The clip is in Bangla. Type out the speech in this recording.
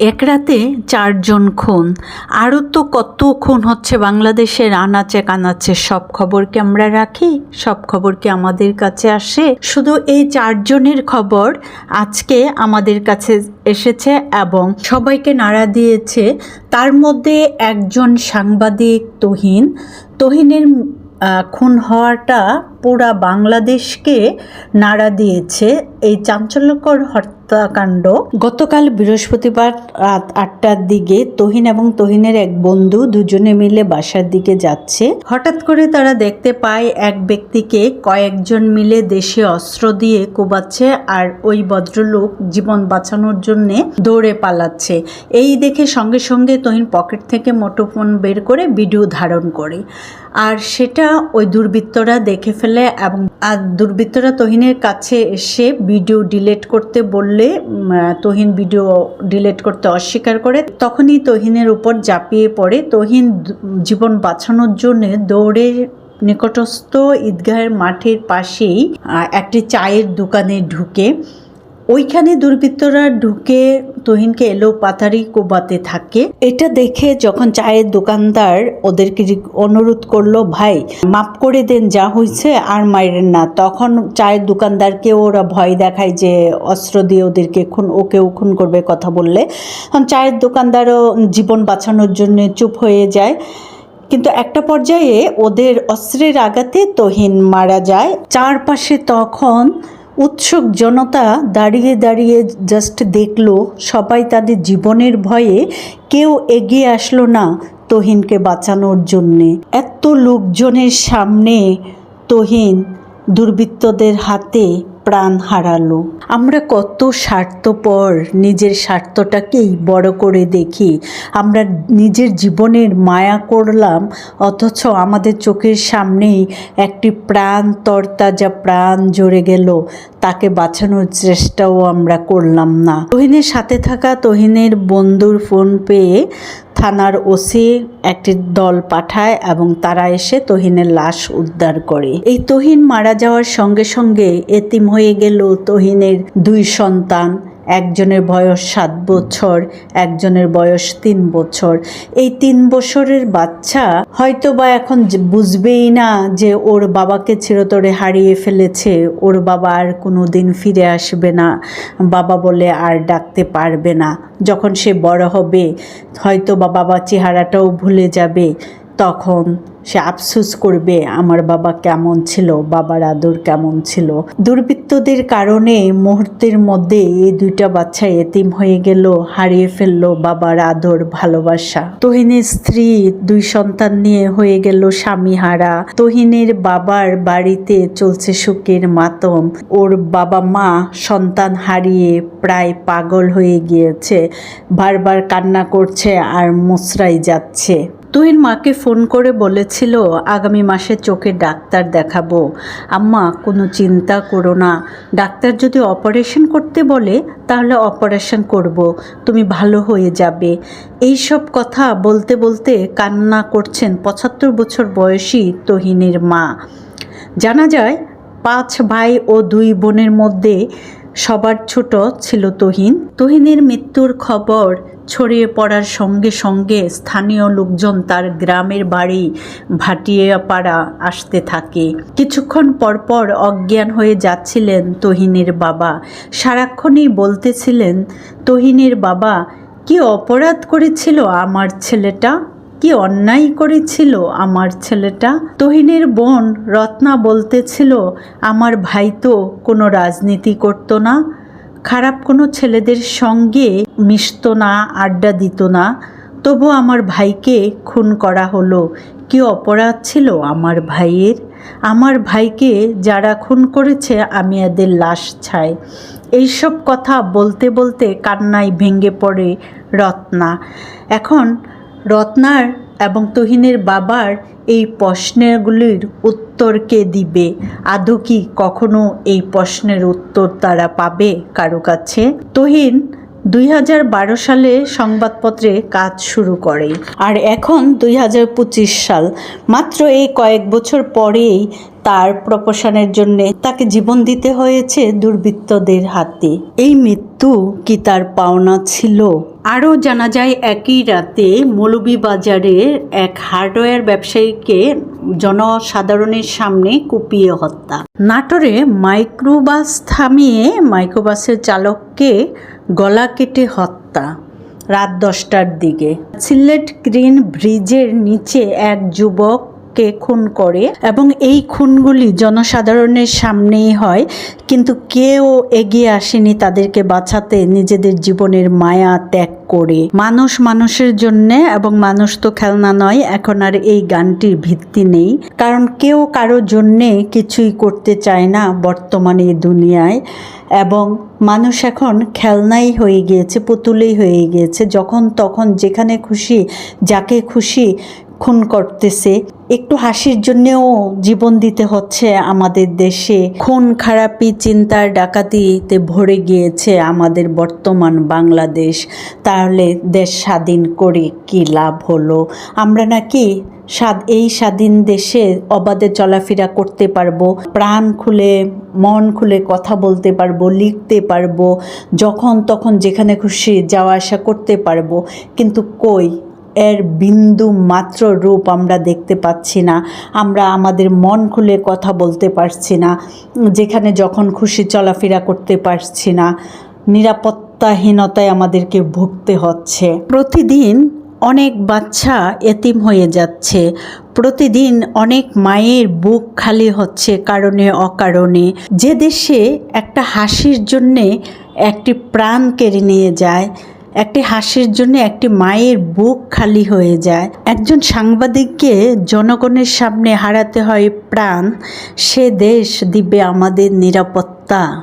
এক রাতে চারজন খুন। আরও তো কত খুন হচ্ছে বাংলাদেশের আনাচে কানাচে, সব খবর কি আমরা রাখি? সব খবর কি আমাদের কাছে আসে? শুধু এই চারজনের খবর আজকে আমাদের কাছে এসেছে এবং সবাইকে নাড়া দিয়েছে। তার মধ্যে একজন সাংবাদিক তহিন। তহিনের খুন হওয়াটা পুরা বাংলাদেশকে নাড়া দিয়েছে। এই চাঞ্চল্যকর হত্যাকাণ্ড গতকাল বৃহস্পতিবার রাত আটটার দিকে তহিন এবং তহিনের এক বন্ধু দুজনে মিলে বাসার দিকে যাচ্ছে। হঠাৎ করে তারা দেখতে পায় এক ব্যক্তিকে কয়েকজন মিলে দেশে অস্ত্র দিয়ে কোবাচ্ছে আর ওই ভদ্রলোক জীবন বাঁচানোর জন্য দৌড়ে পালাচ্ছে। এই দেখে সঙ্গে সঙ্গে তহিন পকেট থেকে মুঠোফোন বের করে ভিডিও ধারণ করে। আর সেটা ওই দুর্বৃত্তরা দেখে ফেলে এবং আর দুর্বৃত্তরা তহিনের কাছে এসে ভিডিও ডিলিট করতে বললে আহ, তহিন ভিডিও ডিলেট করতে অস্বীকার করে। তখনই তোহিনের উপর ঝাঁপিয়ে পড়ে। তোহিন জীবন বাঁচানোর জন্য দৌড়ে নিকটস্থ ঈদগাহের মাঠের পাশেই একটি চায়ের দোকানে ঢুকে। ওইখানে দুর্বৃত্তরা ঢুকে তহিনকে এলো পাতারি কোবাতে থাকে। এটা দেখে যখন চায়ের দোকানদার ওদেরকে অনুরোধ করল, ভাই মাপ করে দেন, যা হয়েছে আর মাইরেন না। তখন চায়ের দোকানদারকে ওরা ভয় দেখায় যে অস্ত্র দিয়ে ওদেরকে খুন, ওকেও খুন করবে কথা বললে। চায়ের দোকানদারও জীবন বাঁচানোর জন্য চুপ হয়ে যায়। কিন্তু একটা পর্যায়ে ওদের অস্ত্রের আঘাতে তহিন মারা যায়। চারপাশে তখন উৎসুক জনতা দাঁড়িয়ে দাঁড়িয়ে জাস্ট দেখল, সবাই তাদের জীবনের ভয়ে কেউ এগিয়ে আসলো না তহিনকে বাঁচানোর জন্যে। এত লোকজনের সামনে তহিন দুর্বৃত্তদের হাতে প্রাণ হারালো। আমরা কত স্বার্থপর, নিজের স্বার্থটাকেই বড় করে দেখি। আমরা নিজের জীবনের মায়া করলাম, অথচ আমাদের চোখের সামনেই একটি প্রাণ তরতাজা প্রাণ জড়ে গেল। তাকে বাঁচানোর চেষ্টাও আমরা করলাম না। তহিনের সাথে থাকা তহিনের বন্ধুর ফোন পেয়ে থানার ওসি একটি দল পাঠায় এবং তারা এসে তহিনের লাশ উদ্ধার করে। এই তহিন মারা যাওয়ার সঙ্গে সঙ্গে এতিম হয়ে গেল তহিনের দুই সন্তান। একজনের বয়স সাত বছর, একজনের বয়স তিন বছর। এই তিন বছরের বাচ্চা হয়তো বা এখন বুঝবেই না যে ওর বাবাকে চিরতরে হারিয়ে ফেলেছে, ওর বাবা আর কোনো দিন ফিরে আসবে না। বাবা বলে আর ডাকতে পারবে না। যখন সে বড় হবে হয়তো বা বাবা চেহারাটাও ভুলে যাবে। তখন সে আফসুস করবে আমার বাবা কেমন ছিল, বাবার আদর কেমন ছিল। দুর্বৃত্তদের কারণে মুহূর্তের মধ্যে এই দুইটা বাচ্চা এতিম হয়ে গেল, হারিয়ে ফেলল বাবার আদর, ভালোবাসা। তহিনের স্ত্রী দুই সন্তান নিয়ে হয়ে গেল স্বামী হারা তহিনের বাবার বাড়িতে চলছে সুখের মাতম। ওর বাবা মা সন্তান হারিয়ে প্রায় পাগল হয়ে গিয়েছে, বারবার কান্না করছে আর মুসরাই যাচ্ছে। তুহিন মাকে ফোন করে বলেছিল, আগামী মাসে চোখে ডাক্তার দেখাবো। আম্মা, কোনো চিন্তা করো না। ডাক্তার যদি অপারেশন করতে বলে, তাহলে অপারেশন করব। তুমি ভালো হয়ে যাবে। এই সব কথা বলতে বলতে কান্না করছেন পঁচাত্তর বছর বয়সী তহিনের মা। জানা যায়, পাঁচ ভাই ও দুই বোনের মধ্যে সবার ছোট ছিল তহিন। তহিনের মৃত্যুর খবর ছড়িয়ে পড়ার সঙ্গে সঙ্গে স্থানীয় লোকজন তার গ্রামের বাড়ি ভাটিয়াপাড়া আসতে থাকে। কিছুক্ষণ পরপর অজ্ঞান হয়ে যাচ্ছিলেন তহিনের বাবা। সারাক্ষণই বলতেছিলেন, তহিনের বাবা, কি অপরাধ করেছিল আমার ছেলেটা? কি অন্যায় করেছিল আমার ছেলেটা? তহিনের বোন রত্না বলতেছিল, আমার ভাই তো কোনো রাজনীতি করতো না। খারাপ কোনো ছেলেদের সঙ্গে মিশতো না, আড্ডা দিত না। তবু আমার ভাইকে খুন করা হলো। কি অপরাধ ছিল আমার ভাইয়ের? আমার ভাইকে যারা খুন করেছে, আমি এদের লাশ ছাই। এইসব কথা বলতে বলতে কান্নায় ভেঙে পড়ে রত্না। এখন রত্নার এবং তহিনের বাবার এই প্রশ্নগুলির উত্তর কে দিবে? আদৌ কি কখনো এই প্রশ্নের উত্তর তারা পাবে কারও কাছে? তহিন দুই হাজার বারো সালে সংবাদপত্রে কাজ শুরু করে আর এখন দুই হাজার পঁচিশ সাল। মাত্র এই কয়েক বছর পরেই তার প্রপোশনের জন্য তাকে জীবন দিতে হয়েছে দুর্বৃত্তদের হাতে। এই মৃত্যু কি তার পাওনা ছিল? আরও জানা যায়, একই রাতে মৌলভীবাজারের এক হার্ডওয়্যার ব্যবসায়ীকে জনসাধারণের সামনে কুপিয়ে হত্যা। নাটোরে মাইক্রোবাস থামিয়ে মাইক্রোবাসের চালককে গলা কেটে হত্যা। রাত দশটার দিকে। সিলেট গ্রিন ব্রিজের নিচে এক যুবককে খুন করে এবং এই খুনগুলি জনসাধারণের সামনেই হয়। কিন্তু কেউ এগিয়ে আসেনি তাদেরকে বাঁচাতে, নিজেদের জীবনের মায়া ত্যাগ করে। মানুষ মানুষের জন্য এবং মানুষ তো খেলনা নয়, এখন আর এই গানটির ভিত্তি নেই। কারণ কেউ কারও জন্যে কিছুই করতে চায় না বর্তমানে দুনিয়ায়। এবং মানুষ এখন খেলনাই হয়ে গিয়েছে, পুতুলেই হয়ে গিয়েছে। যখন তখন যেখানে খুশি, যাকে খুশি খুন করতেছে। একটু হাসির জন্যেও জীবন দিতে হচ্ছে আমাদের দেশে। খুন, খারাপি, চিন্তার ডাকাতিতে ভরে গিয়েছে আমাদের বর্তমান বাংলাদেশ। তাহলে দেশ স্বাধীন করে কি লাভ হলো? আমরা নাকি স্বাদ এই স্বাধীন দেশে অবাধে চলাফেরা করতে পারব, প্রাণ খুলে, মন খুলে কথা বলতে পারব, লিখতে পারব, যখন তখন যেখানে খুশি যাওয়া আসা করতে পারব। কিন্তু কই এর বিন্দু মাত্র রূপ আমরা দেখতে পাচ্ছি না। আমরা আমাদের মন খুলে কথা বলতে পারছি না। যেখানে যখন খুশি চলাফেরা করতে পারছি না। নিরাপত্তাহীনতায় আমাদেরকে ভুগতে হচ্ছে। প্রতিদিন অনেক বাচ্চা এতিম হয়ে যাচ্ছে। প্রতিদিন অনেক মায়ের বুক খালি হচ্ছে কারণে, অকারণে। যে দেশে একটা হাসির জন্যে একটি প্রাণ কেড়ে নিয়ে যায় একটি হাসির জন্য একটি মায়ের বুক খালি হয়ে যায়। একজন সাংবাদিককে জনগণের সামনে হারাতে হয় প্রাণ। সে দেশ দিবে আমাদের নিরাপত্তা।